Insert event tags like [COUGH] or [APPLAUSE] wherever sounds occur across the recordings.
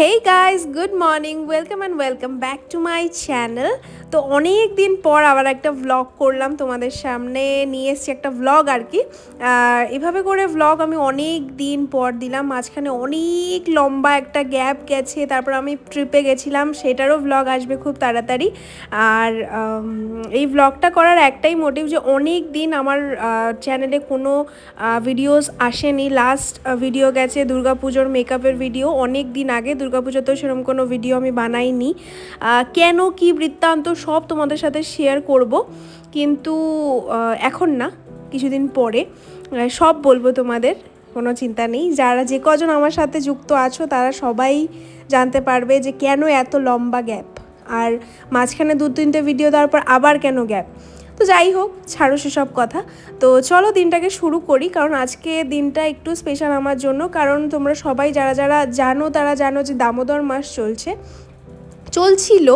Hey guys good morning welcome and welcome back to my channel তো অনেক দিন পর আবার একটা ভ্লগ করলাম তোমাদের সামনে, নিয়ে এসেছি একটা ভ্লগ আর কি। এভাবে করে ভ্লগ আমি অনেক দিন পর দিলাম, মাঝখানে অনেক লম্বা একটা গ্যাপ গেছে, তারপর আমি ট্রিপে গেছিলাম, সেটারও ভ্লগ আসবে খুব তাড়াতাড়ি। আর এই ভ্লগটা করার একটাই মোটিভ যে অনেক দিন আমার চ্যানেলে কোনো ভিডিওস আসেনি। লাস্ট ভিডিও গেছে দুর্গাপুজোর মেকআপের ভিডিও অনেক দিন আগে দুর্গাপুজোতেও সেরকম কোনো ভিডিও আমি বানাইনি। কেন, কি বৃত্তান্ত, সব তোমাদের সাথে শেয়ার করব। কিন্তু এখন না, কিছুদিন পরে সব বলব তোমাদের, কোনো চিন্তা নেই। যারা যে কজন আমার সাথে যুক্ত আছো, তারা সবাই জানতে পারবে যে কেন এত লম্বা গ্যাপ আর মাঝখানে দু তিনটে ভিডিও দেওয়ার পর আবার কেন গ্যাপ তো যাই হোক, ছাড়ো সেসব কথা। তো চলো দিনটাকে শুরু করি, কারণ আজকে দিনটা একটু স্পেশাল আমার জন্য, কারণ তোমরা সবাই যারা যারা জানো, তারা জানো যে দামোদর মাস চলছে। চলছিল,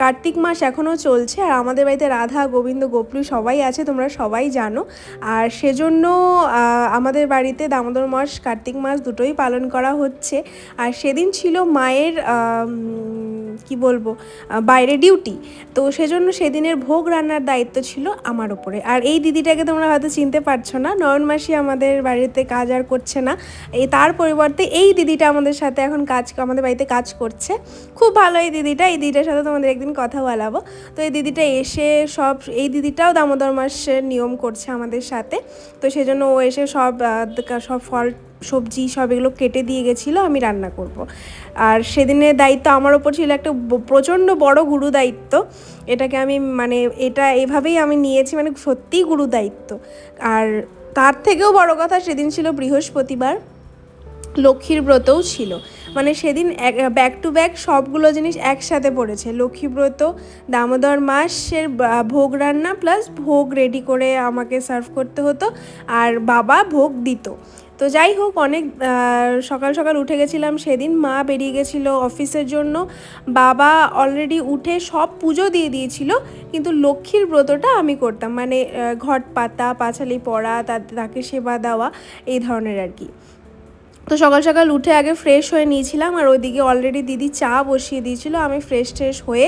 কার্তিক মাস এখনও চলছে, আর আমাদের বাড়িতে রাধা, গোবিন্দ গোপলু সবাই আছে, তোমরা সবাই জানো। আর সেজন্য আমাদের বাড়িতে দামোদর মাস, কার্তিক মাস দুটোই পালন করা হচ্ছে। আর সেদিন ছিল মায়ের কি বলব বাইরে ডিউটি তো সেজন্য সেদিনের ভোগ রান্নার দায়িত্ব ছিল আমার ওপরে আর এই দিদিটাকে তোমরা হয়তো চিনতে পারছ না, নয়ন মাসি আমাদের বাড়িতে কাজ আর করছে না। এই তার পরিবর্তে এই দিদিটা আমাদের সাথে এখন কাজ, আমাদের বাড়িতে কাজ করছে। খুব ভালো এই দিদিটা, এই দিদিটার সাথে তোমাদের একদিন কথা বলাবো। তো এই দিদিটা এসে সব, এই দিদিটাও দামোদর মাসের নিয়ম করছে আমাদের সাথে। তো সেজন্য ও এসে সব সব ফল সবজি সব এগুলো কেটে দিয়ে গেছিল, আমি রান্না করব। আর সেদিনের দায়িত্ব আমার ওপর ছিল একটা প্রচণ্ড বড় গুরু দায়িত্ব। এটাকে আমি মানে এটা এভাবেই আমি নিয়েছি মানে সত্যিই গুরু দায়িত্ব। আর তার থেকেও বড় কথা সেদিন ছিল বৃহস্পতিবার, লক্ষ্মীর ব্রতও ছিল। মানে সেদিন ব্যাক টু ব্যাক সবগুলো জিনিস একসাথে পড়েছে। লক্ষ্মী ব্রত, দামোদর মাসের ভোগ রান্না প্লাস ভোগ রেডি করে আমাকে সার্ভ করতে হতো আর বাবা ভোগ দিত। তো যাই হোক, অনেক সকাল সকাল উঠে গেছিলাম সেদিন। মা বেরিয়ে গেছিল অফিসের জন্য। বাবা অলরেডি উঠে সব পুজো দিয়ে দিয়েছিল, কিন্তু লক্ষ্মীর ব্রতটা আমি করতাম। মানে ঘট পাতা পাঁচালি পড়া তাকে সেবা দেওয়া, এই ধরনের আর কি। তো সকাল সকাল উঠে আগে ফ্রেশ হয়ে নিয়েছিলাম আর ওইদিকে অলরেডি দিদি চা বসিয়ে দিয়েছিল। আমি ফ্রেশ ট্রেশ হয়ে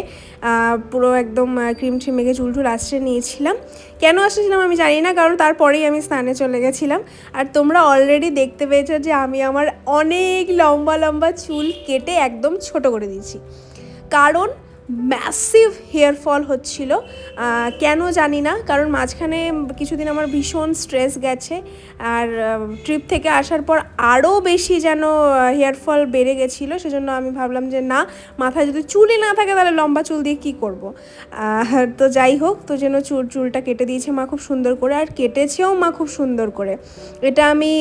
পুরো একদম ক্রিম ট্রিম মেখে চুল টুল আশ্রে নিয়েছিলাম। কেন আসছিলাম আমি জানি না, কারণ তারপরেই আমি স্নানে চলে গেছিলাম। আর তোমরা অলরেডি দেখতে পেয়েছ যে আমি আমার অনেক লম্বা লম্বা চুল কেটে একদম ছোট করে দিয়েছি। কারণ ম্যাসিভ হেয়ার ফল হচ্ছিল কেন জানি না, কারণ মাঝখানে কিছুদিন আমার ভীষণ স্ট্রেস গেছে, আর ট্রিপ থেকে আসার পর আরও বেশি যেন হেয়ার ফল বেড়ে গেছিল, সেজন্য আমি ভাবলাম যে না, মাথায় যদি চুলই না থাকে তাহলে লম্বা চুল দিয়ে কী করব? তো যাই হোক, তো যেন চুল, চুলটা কেটে দিয়েছে মা খুব সুন্দর করে, আর কেটেছেও মা খুব সুন্দর করে। এটা আমি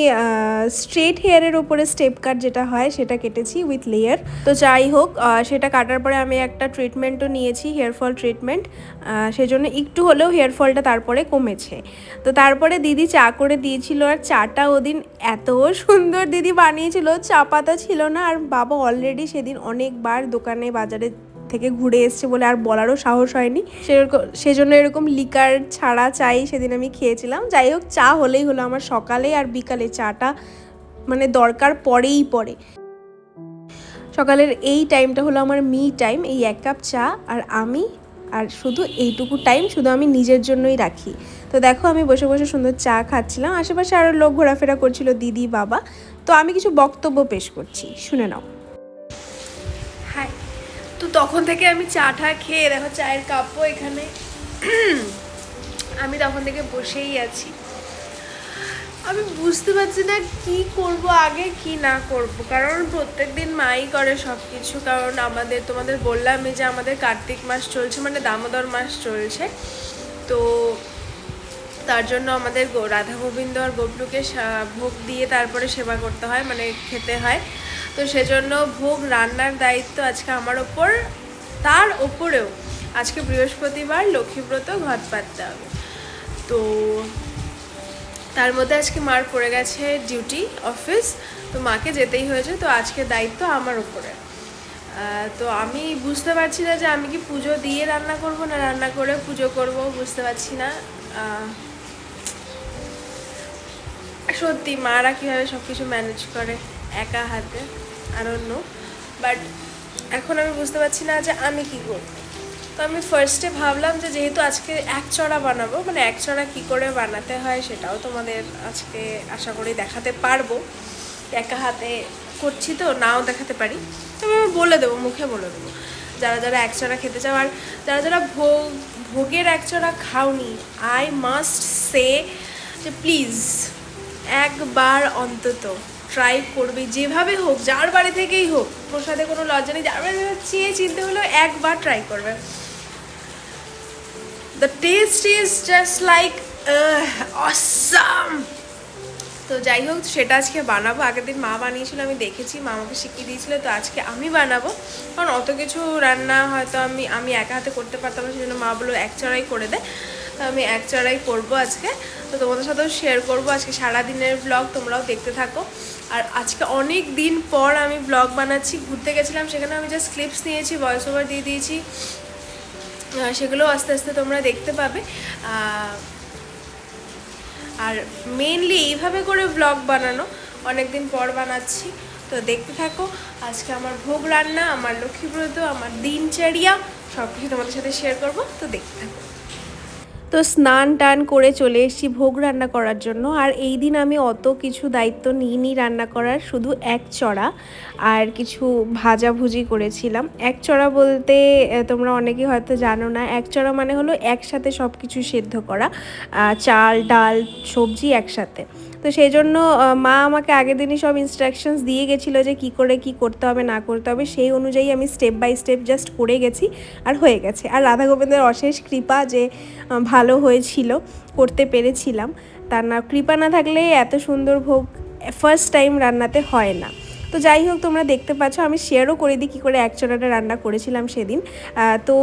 স্ট্রেট হেয়ারের ওপরে স্টেপ কাট যেটা হয়, সেটা কেটেছি উইথ লেয়ার তো যাই হোক সেটা কাটার পরে আমি একটা ট্রিটমেন্টও নিয়েছি, হেয়ার ফল ট্রিটমেন্ট। সেজন্য একটু হলেও হেয়ার ফলটা তারপরে কমেছে। তো তারপরে দিদি চা করে দিয়েছিল আর চাটা ওদিন এত সুন্দর দিদি বানিয়েছিল, চা পাতা ছিল না। আর বাবা অলরেডি সেদিন অনেকবার দোকানে বাজারে থেকে ঘুরে এসছে বলে আর বলারও সাহস হয়নি। সেরকম, সেজন্য এরকম লিকার ছাড়া চাই সেদিন আমি খেয়েছিলাম। যাই হোক, চা হলেই হলো আমার সকালে আর বিকালে চাটা মানে দরকার পরেই পড়ে। সকালের এই টাইমটা হলো আমার মি টাইম, এই এক কাপ চা আর আমি, আর শুধু এইটুকু টাইম শুধু আমি নিজের জন্যই রাখি। তো দেখো আমি বসে বসে সুন্দর চা খাচ্ছিলাম, আশেপাশে আরও লোক ঘোরাফেরা করছিল দিদি, বাবা। তো আমি কিছু বক্তব্য পেশ করছি, শুনে নাও। হাই, তো তখন থেকে আমি চাটা খেয়ে দেখো, চায়ের কাপও এখানে। [CLEARS THROAT] আমি তখন থেকে বসেই আছি। আমি বুঝতে পারছি না কি করব, আগে কি না করব। কারণ প্রত্যেক দিন মাই করে সব কিছু কারণ আমাদের, তোমাদের বললামই যে আমাদের কার্তিক মাস চলছে মানে দামোদর মাস চলছে। তো তার জন্য আমাদের রাধা গোবিন্দ আর গোপলুকে সা- ভোগ দিয়ে তারপরে সেবা করতে হয় মানে খেতে হয়। তো সেজন্য ভোগ রান্নার দায়িত্ব আজকে আমার ওপর, তার ওপরেও। আজকে বৃহস্পতিবার লক্ষ্মীব্রত ঘট পাততে হবে। তো তার মধ্যে আজকে মার পড়ে গেছে ডিউটি, অফিস, তো মাকে যেতেই হয়েছে, তো আজকে দায়িত্ব আমার উপরে। তো আমি বুঝতে পারছি না যে আমি কি পুজো দিয়ে রান্না করব না রান্না করে পুজো করব, বুঝতে পারছি না। সত্যি মারা কীভাবে সব কিছু ম্যানেজ করে একা হাতে অন্য। বাট এখন আমি বুঝতে পারছি না যে আমি কি করব। তো আমি ফার্স্টে ভাবলাম যে যেহেতু আজকে এক চড়া বানাবো মানে এক চড়া কী করে বানাতে হয় সেটাও তোমাদের আজকে আশা করি দেখাতে পারব। একা হাতে করছি তো, নাও দেখাতে পারি। তবে আমি বলে দেবো, মুখে বলে দেবো। যারা যারা এক চড়া খেতে চাও, আর যারা যারা ভোগ, ভোগের এক চড়া খাওনি আই মাস্ট সে যে প্লিজ একবার অন্তত ট্রাই করবে যেভাবে হোক, যার বাড়ি থেকেই হোক প্রসাদে কোনো লজ্জা নেই, যার বাড়ি চেয়ে চিনতে হলেও একবার ট্রাই করবে। The taste is just like awesome তো যাই হোক, সেটা আজকে বানাবো। আগের দিন মা বানিয়েছিল, আমি দেখেছি, মা আমাকে শিখিয়ে দিয়েছিল, তো আজকে আমি বানাবো। কারণ অত কিছু রান্না হয়তো আমি আমি একা হাতে করতে পারতাম না, সেজন্য মা বলল, এক চড়াই করে দে। তো আমি এক চড়াই করব আজকে। তো তোমাদের সাথেও শেয়ার করব আজকে সারাদিনের ব্লগ তোমরাও দেখতে থাকো। আর আজকে অনেক দিন পর আমি ব্লগ বানাচ্ছি। ঘুরতে গেছিলাম, সেখানে আমি জাস্ট ক্লিপস নিয়েছি ভয়েস ওভার দিয়ে দিয়েছি। সেগুলো আস্তে আস্তে তোমরা দেখতে পাবে। আর মেনলি এইভাবে করে ব্লগ বানানো। অনেকদিন পর বানাচ্ছি। তো দেখতে থাকো, আজকে আমার ভোগ রান্না, আমার লক্ষ্মীব্রত আমার দিনচারিয়া সব কিছু তোমাদের সাথে শেয়ার করব। তো দেখতে থাকো। তো স্নান টান করে চলে এসেছি ভোগ রান্না করার জন্য। আর এই দিন আমি অত কিছু দায়িত্ব নিইনি রান্না করার, শুধু এক চড়া আর কিছু ভাজাভুজি করেছিলাম। এক চড়া বলতে তোমরা অনেকে হয়তো জানো না, এক চড়া মানে হলো একসাথে সব কিছু সেদ্ধ করা চাল, ডাল, সবজি একসাথে। তো সেই জন্য মা আমাকে আগের দিনই সব ইনস্ট্রাকশনস দিয়ে গেছিল যে কি করে কি করতে হবে, না করতে হবে, সেই অনুযায়ী আমি স্টেপ বাই স্টেপ জাস্ট করে গেছি আর হয়ে গেছে। আর রাধা গোবিন্দের অশেষ কৃপা যে ভালো হয়েছিল, করতে পেরেছিলাম, তার না, কৃপা না থাকলে এত সুন্দর ভোগ ফার্স্ট টাইম রান্নাতে হয় না। তো যাই হোক, তোমরা দেখতে পাচ্ছ, আমি শেয়ারও করে দিই কী করে এক চড়াটা রান্না করেছিলাম সেদিন। তো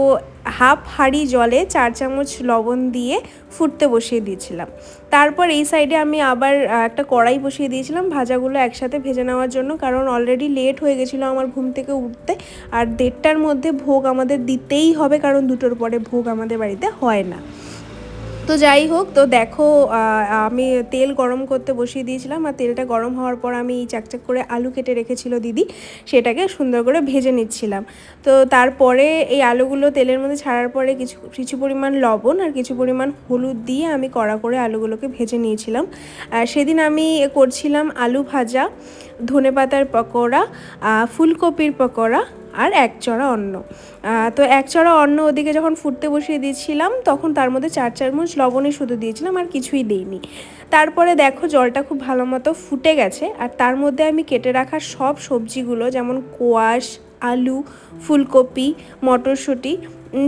হাফ হাঁড়ি জলে চার চামচ লবণ দিয়ে ফুটতে বসিয়ে দিয়েছিলাম। তারপর এই সাইডে আমি আবার একটা কড়াই বসিয়ে দিয়েছিলাম, ভাজাগুলো একসাথে ভেজে নেওয়ার জন্য, কারণ অলরেডি লেট হয়ে গেছিল আমার ঘুম থেকে উঠতে। আর দেড়টার মধ্যে ভোগ আমাদের দিতেই হবে, কারণ দুটোর পরে ভোগ আমাদের বাড়িতে হয় না। তো যাই হোক, তো দেখো আমি তেল গরম করতে বসিয়ে দিয়েছিলাম আর তেলটা গরম হওয়ার পর আমি চাকচাক করে আলু কেটে রেখেছিল দিদি, সেটাকে সুন্দর করে ভেজে নিচ্ছিলাম। তো তারপরে এই আলুগুলো তেলের মধ্যে ছাড়ার পরে কিছু কিছু পরিমাণ লবণ আর কিছু পরিমাণ হলুদ দিয়ে আমি কড়া করে আলুগুলোকে ভেজে নিয়েছিলাম। সেদিন আমি করছিলাম আলু ভাজা ধনে পাতার পকোড়া ফুলকপির পকোড়া আর এক চড়া অন্ন। তো এক চড়া অন্ন ওদিকে যখন ফুটতে বসিয়ে দিয়েছিলাম তখন তার মধ্যে চার চামচ লবণই শুধু দিয়েছিলাম আর কিছুই দিইনি। তারপরে দেখো জলটা খুব ভালো মতো ফুটে গেছে আর তার মধ্যে আমি কেটে রাখা সব সবজিগুলো যেমন কোয়াশ, আলু, ফুলকপি, মটরশুঁটি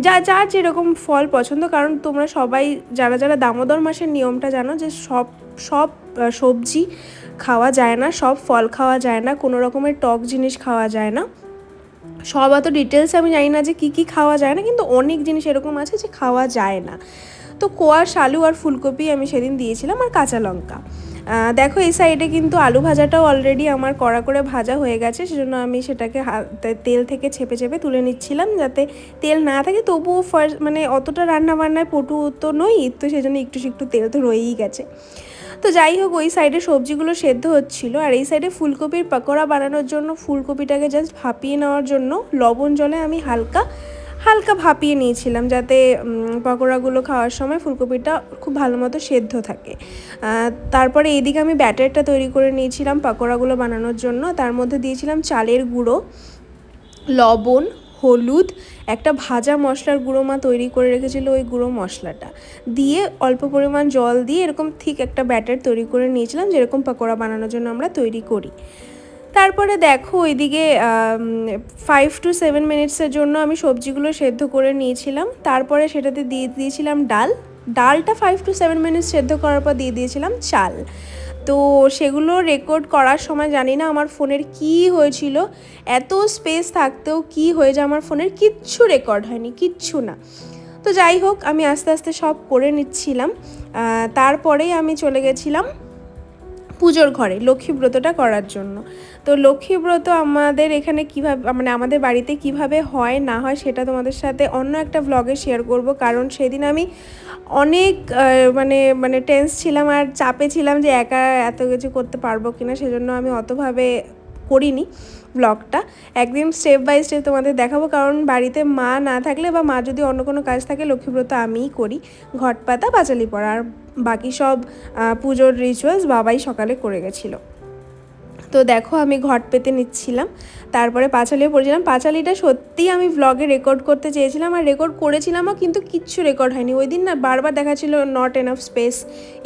যা যা যেরকম ফল পছন্দ। কারণ তোমরা সবাই যারা যারা দামোদর মাসের নিয়মটা জানো যে সব সব সবজি খাওয়া যায় না, সব ফল খাওয়া যায় না, কোনো রকমের টক জিনিস খাওয়া যায় না। সব অত ডিটেলস আমি জানি না যে কী কী খাওয়া যায় না, কিন্তু অনেক জিনিস এরকম আছে যে খাওয়া যায় না। তো কোয়াশ, আলু আর ফুলকপি আমি সেদিন দিয়েছিলাম আর কাঁচা লঙ্কা। দেখো এই সাইডে কিন্তু আলু ভাজাটাও অলরেডি আমার কড়া করে ভাজা হয়ে গেছে, সেজন্য আমি সেটাকে তেল থেকে ছেপে ছেপে তুলে নিচ্ছিলাম যাতে তেল না থাকে। তবুও ফার্স্ট মানে অতটা রান্না বান্নায় পটু তো নই, তো সেজন্য একটু একটু তেল তো রয়েই গেছে। তো যাই হোক, ওই সাইডে সবজিগুলো সেদ্ধ হচ্ছিল। আর এই সাইডে ফুলকপির পাকোড়া বানানোর জন্য ফুলকপিটাকে জাস্ট ভাপিয়ে নেওয়ার জন্য লবণ জলে আমি হালকা হালকা ভাপিয়ে নিয়েছিলাম যাতে পকোড়াগুলো খাওয়ার সময় ফুলকপিটা খুব ভালো মতো সেদ্ধ থাকে। তারপরে এইদিকে আমি ব্যাটারটা তৈরি করে নিয়েছিলাম পকোড়াগুলো বানানোর জন্য। তার মধ্যে দিয়েছিলাম চালের গুঁড়ো, লবণ, হলুদ একটা ভাজা মশলার গুঁড়ো মা তৈরি করে রেখেছিল ওই গুঁড়ো মশলাটা। দিয়ে অল্প পরিমাণ জল দিয়ে এরকম ঠিক একটা ব্যাটার তৈরি করে নিয়েছিলাম, যেরকম পকোড়া বানানোর জন্য আমরা তৈরি করি। তারপরে দেখো ওইদিকে ফাইভ টু সেভেন মিনিটসের জন্য আমি সবজিগুলো সেদ্ধ করে নিয়েছিলাম। তারপরে সেটাতে দিয়ে দিয়েছিলাম ডাল। ডালটা ফাইভ টু সেভেন মিনিটস সেদ্ধ করার পর দিয়ে দিয়েছিলাম চাল। তো সেগুলো রেকর্ড করার সময় জানি না আমার ফোনের কি হয়েছিল, এত স্পেস থাকতেও কি হয়ে যায় আমার ফোনের কিচ্ছু রেকর্ড হয়নি, কিচ্ছু না। তো যাই হোক, আমি আস্তে আস্তে সব করে নিচ্ছিলাম। তারপরেই আমি চলে গেছিলাম পুজোর ঘরে লক্ষ্মী ব্রতটা করার জন্য। তো লক্ষ্মী ব্রত আমাদের এখানে কীভাবে মানে আমাদের বাড়িতে কীভাবে হয়, না হয় সেটা তোমাদের সাথে অন্য একটা ব্লগে শেয়ার করব। কারণ সেদিন আমি অনেক মানে মানে টেন্স ছিলাম আর চাপে ছিলাম যে একা এত কিছু করতে পারব কিনা, সেজন্য আমি অতভাবে করিনি। ব্লগটা। একদিন স্টেপ বাই স্টেপ তোমাদের দেখাবো, কারণ বাড়িতে মা না থাকলে বা মা যদি অন্য কোনো কাজ থাকে লক্ষ্মীব্রত আমিই করি। ঘট পাতা পাঁচালি পড়া, আর বাকি সব পুজোর রিচুয়ালস বাবাই সকালে করে গেছিল। তো দেখো আমি ঘট পেতে নিচ্ছিলাম। তারপরে পাঁচালিও পড়েছিলাম। পাঁচালিটা সত্যিই আমি ব্লগে রেকর্ড করতে চেয়েছিলাম আর রেকর্ড করেছিলামও কিন্তু কিচ্ছু রেকর্ড হয়নি। ওই দিন না বারবার দেখাচ্ছিল not enough space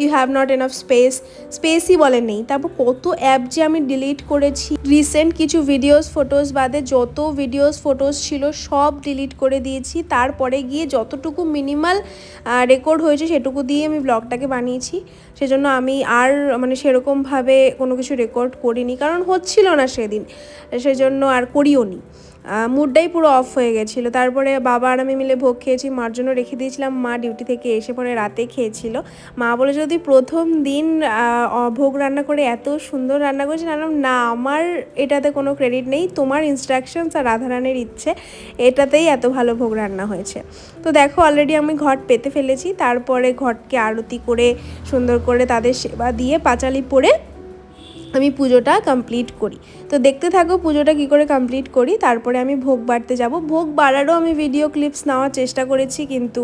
you have not enough space স্পেসই বলে নেই। তারপর কত অ্যাপ যে আমি ডিলিট করেছি। রিসেন্ট কিছু ভিডিওস ফটোস বাদে যত ভিডিওস ফটোস ছিল সব ডিলিট করে দিয়েছি। তারপরে গিয়ে যতটুকু মিনিমাল রেকর্ড হয়েছে সেটুকু দিয়ে আমি ব্লগটাকে বানিয়েছি। সেজন্য আমি আর মানে সেরকমভাবে কোনো কিছু রেকর্ড করিনি। কারণ হচ্ছিল না সেদিন। সেজন্য আর করিও নি। মুডটাই পুরো অফ হয়ে গেছিল। তারপরে বাবা আর আমি মিলে ভোগ খেয়েছি, মার জন্য রেখে দিয়েছিলাম। মা ডিউটি থেকে এসে পরে রাতে খেয়েছিল। মা বলে, যদি প্রথম দিন ভোগ রান্না করে এত সুন্দর রান্না করেছি না না, আমার এটাতে কোনো ক্রেডিট নেই। তোমার ইনস্ট্রাকশনস আর রাধারানের ইচ্ছে, এটাতেই এত ভালো ভোগ রান্না হয়েছে। তো দেখো অলরেডি আমি ঘট পেতে ফেলেছি। তারপরে ঘটকে আরতি করে, সুন্দর করে তাদের সেবা দিয়ে পাঁচালি পরে আমি পুজোটা কমপ্লিট করি। তো দেখতে থাকো পুজোটা কি করে কমপ্লিট করি। তারপরে আমি ভোগ বাড়তে যাব। ভোগ বাড়ারও আমি ভিডিও ক্লিপস নেওয়ার চেষ্টা করেছি কিন্তু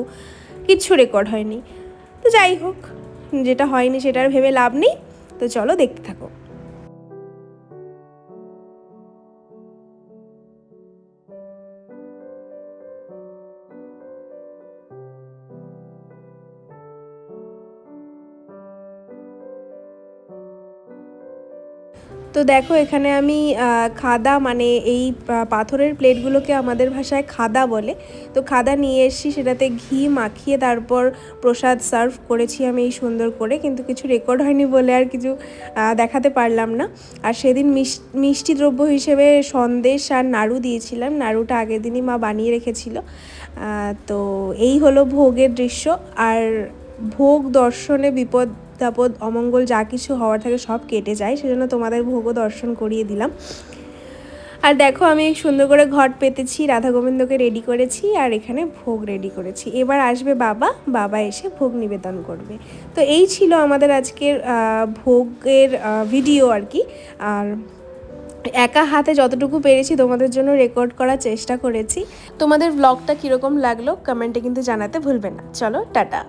কিচ্ছু রেকর্ড হয়নি। তো যাই হোক, যেটা হয়নি সেটার ভেবে লাভ নেই। তো চলো দেখতে থাকো। তো দেখো, এখানে আমি খাদা মানে এই পাথরের প্লেটগুলোকে আমাদের ভাষায় খাদা বলে। তো খাদা নিয়ে এসেছি, সেটাতে ঘি মাখিয়ে তারপর প্রসাদ সার্ভ করেছি আমি এই সুন্দর করে। কিন্তু কিছু রেকর্ড হয়নি বলে আর কিছু দেখাতে পারলাম না। আর সেদিন মিষ্টি দ্রব্য হিসেবে সন্দেশ আর নাড়ু দিয়েছিলাম। নাড়ুটা আগের দিনই মা বানিয়ে রেখেছিল। তো এই হলো ভোগের দৃশ্য। আর ভোগ দর্শনে বিপদ তাপদ অমঙ্গল যা কিছু হওয়ার থাকে সব কেটে যায়, সেজন্য তোমাদের ভোগও দর্শন করিয়ে দিলাম। আর দেখো, আমি সুন্দর করে ঘট পেতেছি, রাধা গোবিন্দকে রেডি করেছি, আর এখানে ভোগ রেডি করেছি। এবার আসবে বাবা বাবা এসে ভোগ নিবেদন করবে। তো এই ছিল আমাদের আজকের ভোগের ভিডিও আর কি। আর একা হাতে যতটুকু পেরেছি তোমাদের জন্য রেকর্ড করার চেষ্টা করেছি। তোমাদের ব্লগটা কীরকম লাগল কমেন্টে কিন্তু জানাতে ভুলবে না। চলো, টাটা।